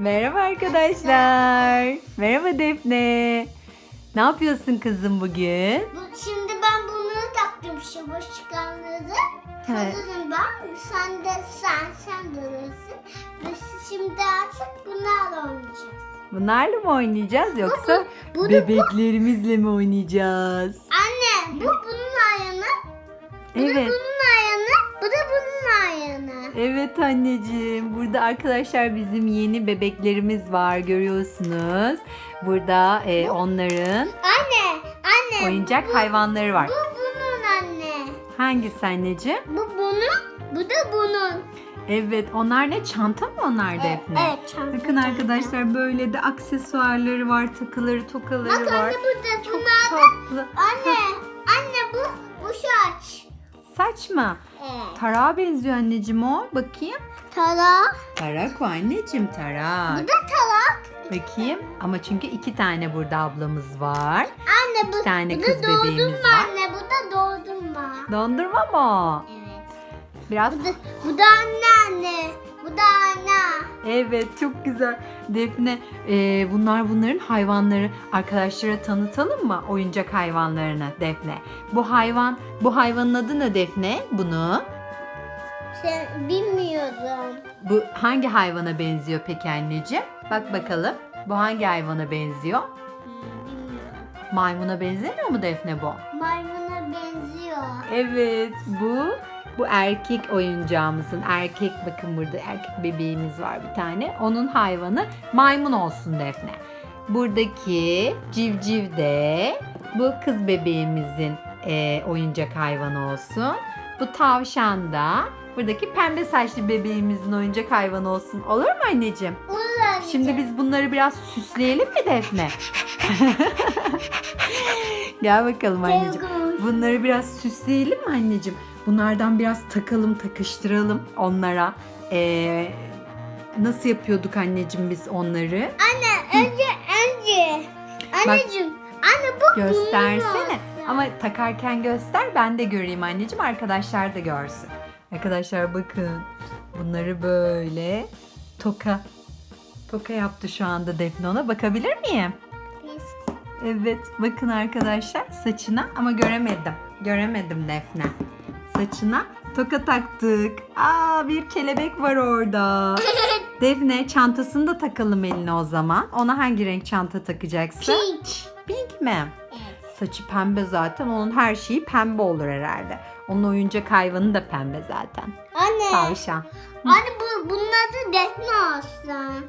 Merhaba arkadaşlar. Merhaba Defne. Ne yapıyorsun kızım bugün? Bu, şimdi ben bunu taktım şu boş çıkanları. Evet. Hazırım ben. Sen de sen sen durursun. Biz şimdi artık bunlarla oynayacağız. Bunlarla mı oynayacağız yoksa bu- bu- bebeklerimizle mi oynayacağız? Anne bu bunun ayağını. Bu Evet. bunun Evet anneciğim. Burada arkadaşlar bizim yeni bebeklerimiz var görüyorsunuz. Burada e, onların Anne, anne. oyuncak hayvanları var. Bu bunun anne. Hangisi anneciğim? Bu bunun, bu da bunun. Evet onlar ne? Çanta mı onlar Defne? Evet, çanta. Bakın çanta. arkadaşlar böyle de aksesuarları var, takıları, tokaları Bak var. anne burada Çok bunlar. tatlı. Anne, anne bu bu şaç. Saç mı? Evet. Tarağa benziyor anneciğim o. Bakayım. Tara. Tarak o anneciğim tarak. Bu da tarak. Bakayım. Ama çünkü iki tane burada ablamız var. Anne bu, tane bu kız da bebeğimiz var. anne. Bu da dondurma. Dondurma mı? Evet. Biraz Bu da, bu da anne anne. Bu da anne. Evet çok güzel. Defne e, bunlar bunların hayvanları. Arkadaşlara tanıtalım mı oyuncak hayvanlarını Defne? Bu hayvan bu hayvanın adı ne Defne? Bunu. Sen bilmiyorum. Bu hangi hayvana benziyor peki anneciğim? Bak bakalım. Bu hangi hayvana benziyor? Hmm, bilmiyorum. Maymuna benzemiyor mu Defne bu? Maymuna benziyor. Evet bu bu erkek oyuncağımızın erkek bakın burada erkek bebeğimiz var bir tane. Onun hayvanı maymun olsun Defne. Buradaki civciv de bu kız bebeğimizin e, oyuncak hayvanı olsun. Bu tavşan da buradaki pembe saçlı bebeğimizin oyuncak hayvanı olsun. Olur mu anneciğim? Olur Şimdi biz bunları biraz süsleyelim mi Defne? Gel bakalım anneciğim. Bunları biraz süsleyelim mi anneciğim? Bunlardan biraz takalım, takıştıralım onlara. Ee, nasıl yapıyorduk anneciğim biz onları? Anne önce önce. Anneciğim. Anne bu Göstersene. Ama takarken göster ben de göreyim anneciğim. Arkadaşlar da görsün. Arkadaşlar bakın. Bunları böyle toka toka yaptı şu anda Defne ona. Bakabilir miyim? Evet bakın arkadaşlar saçına ama göremedim. Göremedim Defne. Saçına toka taktık. Aa bir kelebek var orada. Defne çantasını da takalım eline o zaman. Ona hangi renk çanta takacaksın? Pink. Pink mi? Evet. Saçı pembe zaten. Onun her şeyi pembe olur herhalde. Onun oyuncak hayvanı da pembe zaten. Anne. Tavşan. Anne bu bunun adı Defne olsun.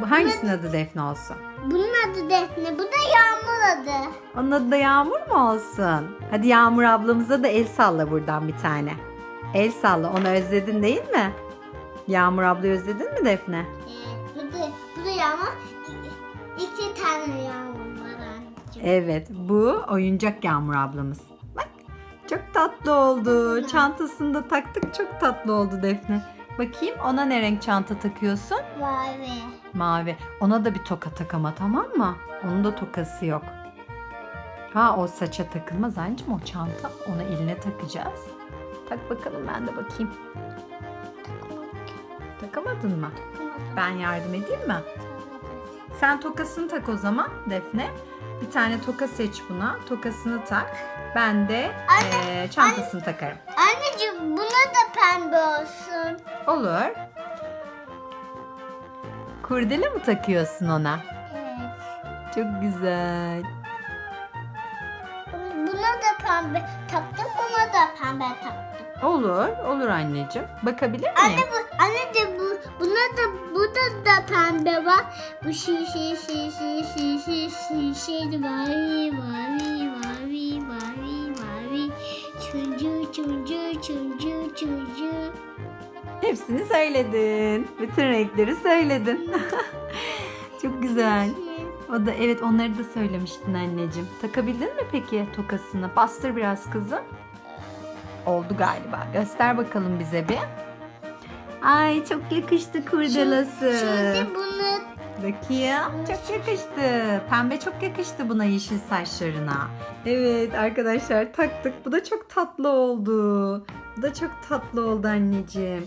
Bu hangisinin adı Defne olsun? Bunun adı Defne. Bu da Yağmur adı. Onun adı da Yağmur mu olsun? Hadi Yağmur ablamıza da el salla buradan bir tane. El salla. Onu özledin değil mi? Yağmur ablayı özledin mi Defne? Evet. Bu da, bu da Yağmur. İki tane Yağmur var anneciğim. Evet. Bu oyuncak Yağmur ablamız. Bak. Çok tatlı oldu. Çantasını da taktık. Çok tatlı oldu Defne. Bakayım ona ne renk çanta takıyorsun? Mavi. Mavi. Ona da bir toka tak ama tamam mı? Onun da tokası yok. Ha o saça takılmaz anneciğim o çanta. Onu eline takacağız. Tak bakalım ben de bakayım. Takamadın mı? Ben yardım edeyim mi? Sen tokasını tak o zaman Defne. Bir tane toka seç buna. Tokasını tak. Ben de eee, çantasını takarım. Anneciğim buna da pembe olsun. Olur. Kurdele mi takıyorsun ona? Evet. Çok güzel. Buna da pembe taktım. Buna da pembe taktım. Olur, olur anneciğim. Bakabilir miyim? Anne bu, anne de bu, buna da, burada da pembe var. Bu şi şi şi şi şi şi şi şi mavi mavi mavi mavi mavi. Çuncu çuncu çuncu çuncu. Hepsini söyledin. Bütün renkleri söyledin. Çok güzel. O da evet onları da söylemiştin anneciğim. Takabildin mi peki tokasını? Bastır biraz kızım. Oldu galiba. Göster bakalım bize bir. Ay çok yakıştı kurdelası. Şimdi bunu Bakayım. Çok yakıştı. Pembe çok yakıştı buna yeşil saçlarına. Evet arkadaşlar taktık. Bu da çok tatlı oldu. Da çok tatlı oldu anneciğim.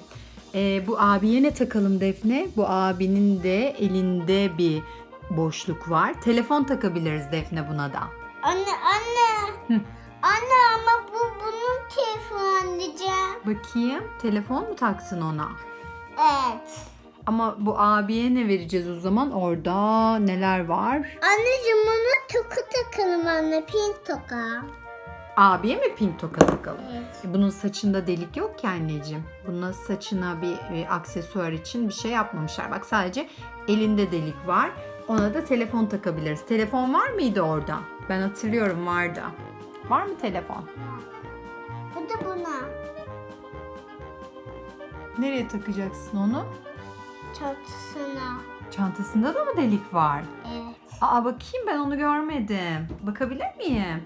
Ee, bu abiye ne takalım Defne? Bu abinin de elinde bir boşluk var. Telefon takabiliriz Defne buna da. Anne anne. Hı. Anne ama bu bunun telefonu anneciğim. Bakayım telefon mu taksın ona? Evet. Ama bu abiye ne vereceğiz o zaman? Orada neler var? Anneciğim ona toka takalım anne. Pink toka. Abiye mi pink toka takalım? Evet. E, Bunun saçında delik yok ki anneciğim. Buna saçına bir, bir aksesuar için bir şey yapmamışlar. Bak sadece elinde delik var. Ona da telefon takabiliriz. Telefon var mıydı orada? Ben hatırlıyorum vardı. Var mı telefon? Bu da buna. Nereye takacaksın onu? Çatısına. Çantasında da mı delik var? Evet. Aa bakayım ben onu görmedim. Bakabilir miyim?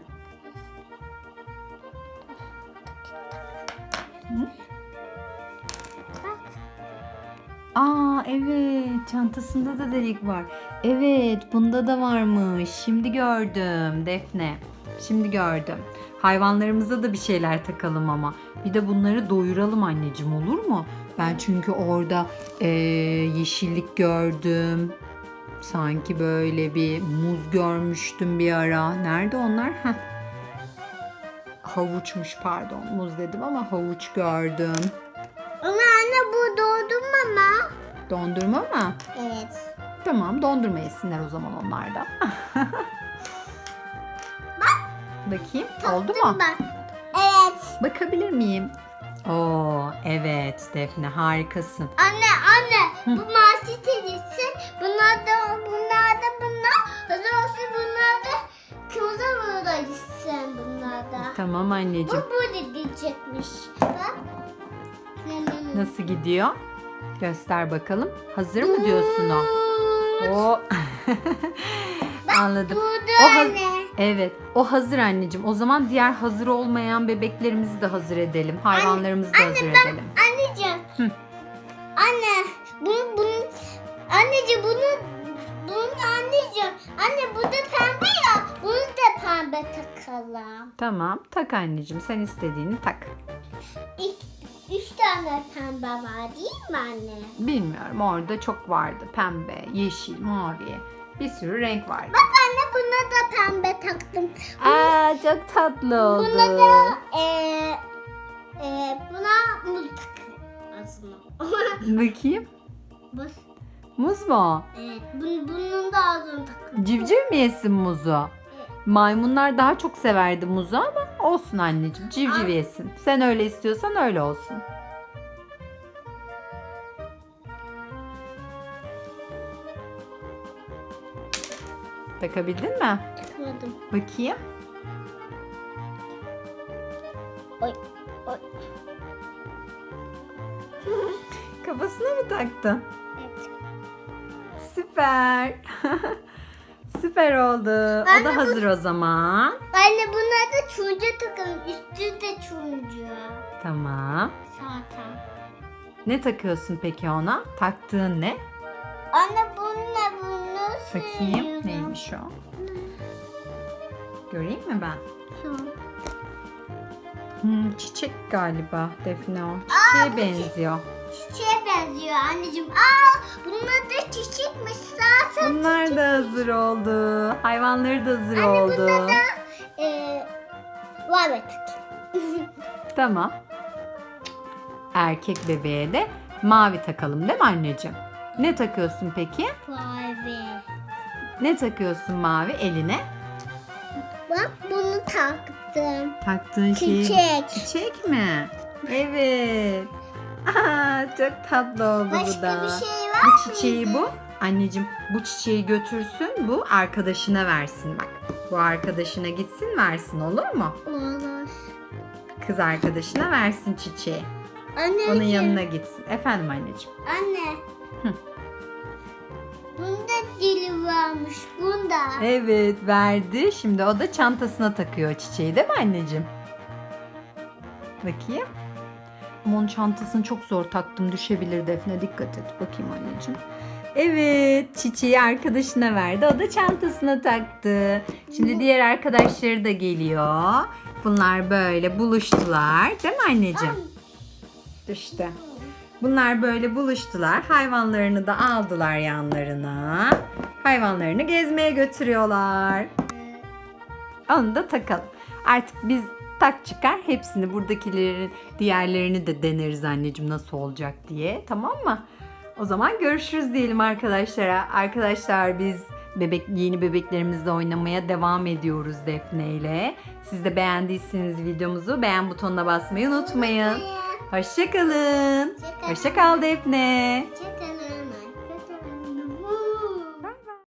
Bak. Aa evet çantasında da delik var. Evet bunda da varmış. Şimdi gördüm Defne. Şimdi gördüm. Hayvanlarımıza da bir şeyler takalım ama. Bir de bunları doyuralım anneciğim olur mu? Ben çünkü orada eee, yeşillik gördüm. Sanki böyle bir muz görmüştüm bir ara. Nerede onlar? Heh. Havuçmuş pardon. Muz dedim ama havuç gördüm. Ama anne bu doğdum mama. Dondurma mı? Evet. Tamam dondurma yesinler o zaman onlar da. Bakayım oldu mu? Bak. Evet. Bakabilir miyim? Oo evet Defne harikasın. Anne anne bu maçı Tamam Bu anneciğim. burada gidecekmiş. Bak. Nasıl gidiyor? Göster bakalım. Hazır mı diyorsun o? O. Anladım. Burada O anne. Evet, o hazır anneciğim. O zaman diğer hazır olmayan bebeklerimizi de hazır edelim. Hayvanlarımızı da hazır edelim. Anneciğim. Hı. Anne bunu bunu anneciğim bunu bunu anneciğim. Anne bu da pembe ya. Bunu pembe takalım. Tamam, tak anneciğim. Sen istediğini tak. İlk üç tane pembe var değil mi anne? Bilmiyorum, orada çok vardı. Pembe, yeşil, mavi. Bir sürü renk vardı. Bak anne buna da pembe taktım. Aa, çok tatlı oldu. Buna da eee eee buna muz aslında. Bakayım. Bas. Muz mu? Evet. Bunun, bunun da ağzını takın. Civciv mi yesin muzu? Maymunlar daha çok severdi muzu ama olsun anneciğim. Civciv yesin. Sen öyle istiyorsan öyle olsun. Takabildin mi? Takmadım. Bakayım. Oy. Oy. Kafasına mı taktın? Evet. Süper. Süper oldu. O Ben de da bu- hazır o zaman. Anne bunlar da turuncu takın. Üstü de turuncu. Tamam. Zaten. Ne takıyorsun peki ona? Taktığın ne? Anne bu ne bunu Bakayım seviyorum. neymiş o? Göreyim mi ben? Şu. Hmm, çiçek galiba Defne o. Çiçeğe bu benziyor. Çiçeğe benziyor anneciğim. Aa bunlar da çiçekmiş zaten. Bunlar da hazır oldu. Hayvanları da hazır Anne oldu. bunda da eee var mı Tamam. Erkek bebeğe de mavi takalım değil mi anneciğim? Ne takıyorsun peki? Vay be. Ne takıyorsun mavi eline? Bak bunu taktım. Taktığın şey Çiçek. çiçek mi? Evet. Aa, çok tatlı oldu bu Başka da. bir şey var Bu çiçeği mıydı? bu. Anneciğim bu çiçeği götürsün bu arkadaşına versin bak. Bu arkadaşına gitsin versin olur mu? Olur. Kız arkadaşına versin çiçeği. Anneciğim. Onun yanına gitsin. Efendim anneciğim. Anne. Hı. Bunda dili varmış. Bunda. Evet verdi. Şimdi o da çantasına takıyor çiçeği değil mi anneciğim? Bakayım. Onun çantasını çok zor taktım. Düşebilir Defne. Dikkat et. Bakayım anneciğim. Evet çiçeği arkadaşına verdi. O da çantasına taktı. Şimdi diğer arkadaşları da geliyor. Bunlar böyle buluştular. Değil mi anneciğim? Düştü. Bunlar böyle buluştular. Hayvanlarını da aldılar yanlarına. Hayvanlarını gezmeye götürüyorlar. Onu da takalım. Artık biz tak çıkar hepsini buradakilerin diğerlerini de deneriz anneciğim nasıl olacak diye. Tamam mı? O zaman görüşürüz diyelim arkadaşlara. Arkadaşlar biz bebek yeni bebeklerimizle oynamaya devam ediyoruz Defne ile. Siz de beğendiyseniz videomuzu beğen butonuna basmayı unutmayın. Hoşçakalın. Hoşça kal Defne. Hoşçakalın.